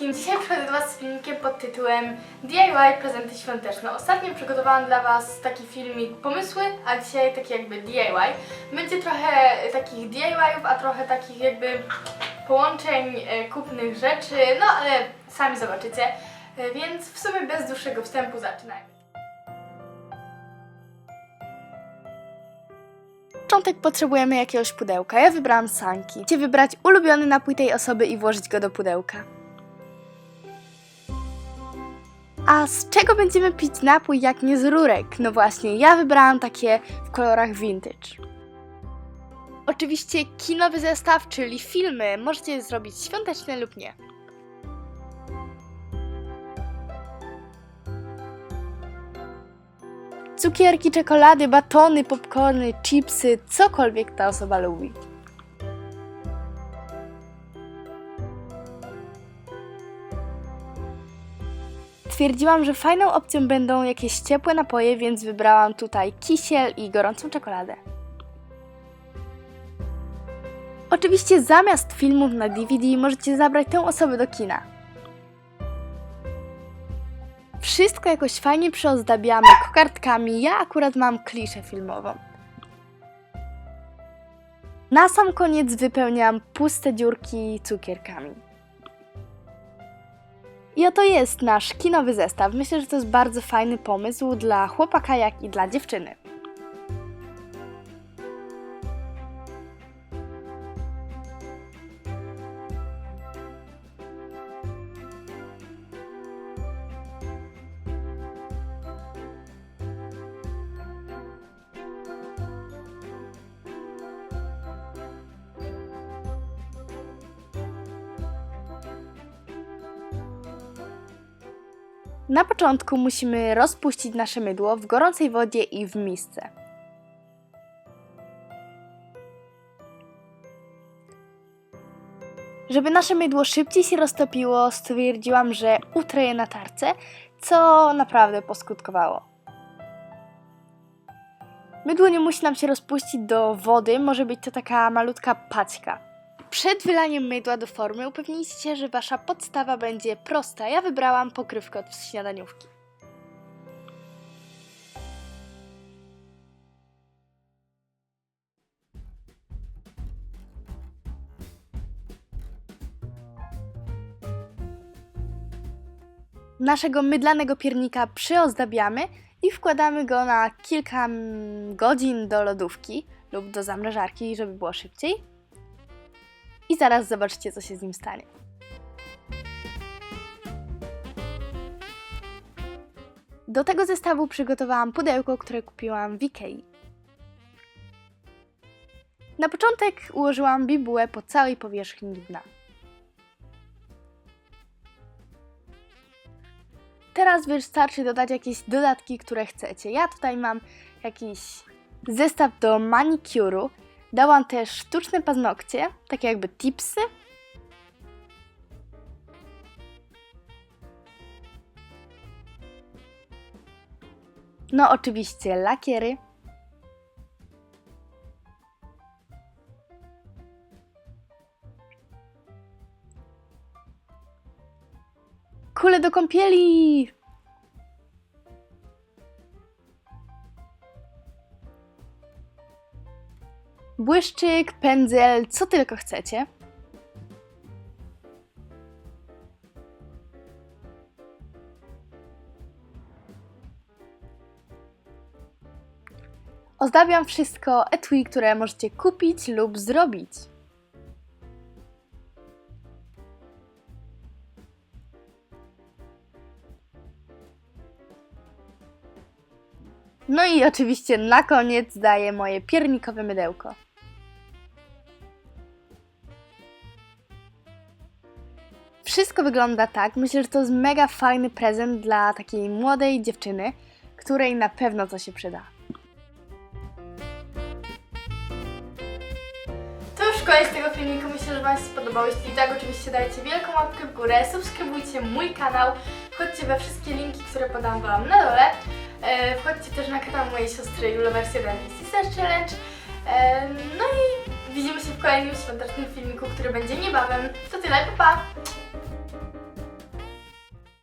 wszystkim, dzisiaj przychodzę Was z filmikiem pod tytułem DIY prezenty świąteczne. Ostatnio przygotowałam dla Was taki filmik pomysły, a dzisiaj taki jakby DIY. Będzie trochę takich DIY-ów, a trochę takich jakby połączeń e, kupnych rzeczy, no ale sami zobaczycie. E, Więc w sumie bez dłuższego wstępu zaczynajmy. Na początek potrzebujemy jakiegoś pudełka. Ja wybrałam sanki. Chcę wybrać ulubiony napój tej osoby i włożyć go do pudełka. A z czego będziemy pić napój, jak nie z rurek? No właśnie, ja wybrałam takie w kolorach vintage. Oczywiście kinowy zestaw, czyli filmy, możecie zrobić świąteczne lub nie. Cukierki, czekolady, batony, popcorny, chipsy, cokolwiek ta osoba lubi. Stwierdziłam, że fajną opcją będą jakieś ciepłe napoje, więc wybrałam tutaj kisiel i gorącą czekoladę. Oczywiście zamiast filmów na DVD możecie zabrać tę osobę do kina. Wszystko jakoś fajnie przyozdabiamy kokardkami. Ja akurat mam kliszę filmową. Na sam koniec wypełniam puste dziurki cukierkami. I oto jest nasz kinowy zestaw. Myślę, że to jest bardzo fajny pomysł dla chłopaka, jak i dla dziewczyny. Na początku musimy rozpuścić nasze mydło w gorącej wodzie i w misce. Żeby nasze mydło szybciej się roztopiło, stwierdziłam, że utrę je na tarce, co naprawdę poskutkowało. Mydło nie musi nam się rozpuścić do wody, może być to taka malutka paćka. Przed wylaniem mydła do formy upewnijcie się, że wasza podstawa będzie prosta. Ja wybrałam pokrywkę od śniadaniówki. Naszego mydlanego piernika przyozdabiamy i wkładamy go na kilka godzin do lodówki lub do zamrażarki, żeby było szybciej i zaraz zobaczycie, co się z nim stanie. Do tego zestawu przygotowałam pudełko, które kupiłam w Ikei. Na początek ułożyłam bibułę po całej powierzchni dna. Teraz wystarczy dodać jakieś dodatki, które chcecie. Ja tutaj mam jakiś zestaw do manikuru, Dałam też sztuczne paznokcie, takie jakby tipsy. No oczywiście lakiery. Kule do kąpieli! Błyszczyk, pędzel, co tylko chcecie. Ozdabiam wszystko etui, które możecie kupić lub zrobić. No i oczywiście na koniec daję moje piernikowe mydełko. Wszystko wygląda tak. Myślę, że to jest mega fajny prezent dla takiej młodej dziewczyny, której na pewno to się przyda. To już koniec tego filmiku. Myślę, że Wam się spodobał. Jeśli tak, oczywiście dajcie wielką łapkę w górę, subskrybujcie mój kanał, wchodźcie we wszystkie linki, które podam Wam na dole. E, wchodźcie też na kanał mojej siostry Julowersja Dance Sisters Challenge. E, no i widzimy się w kolejnym świątecznym filmiku, który będzie niebawem. To tyle, pa! pa.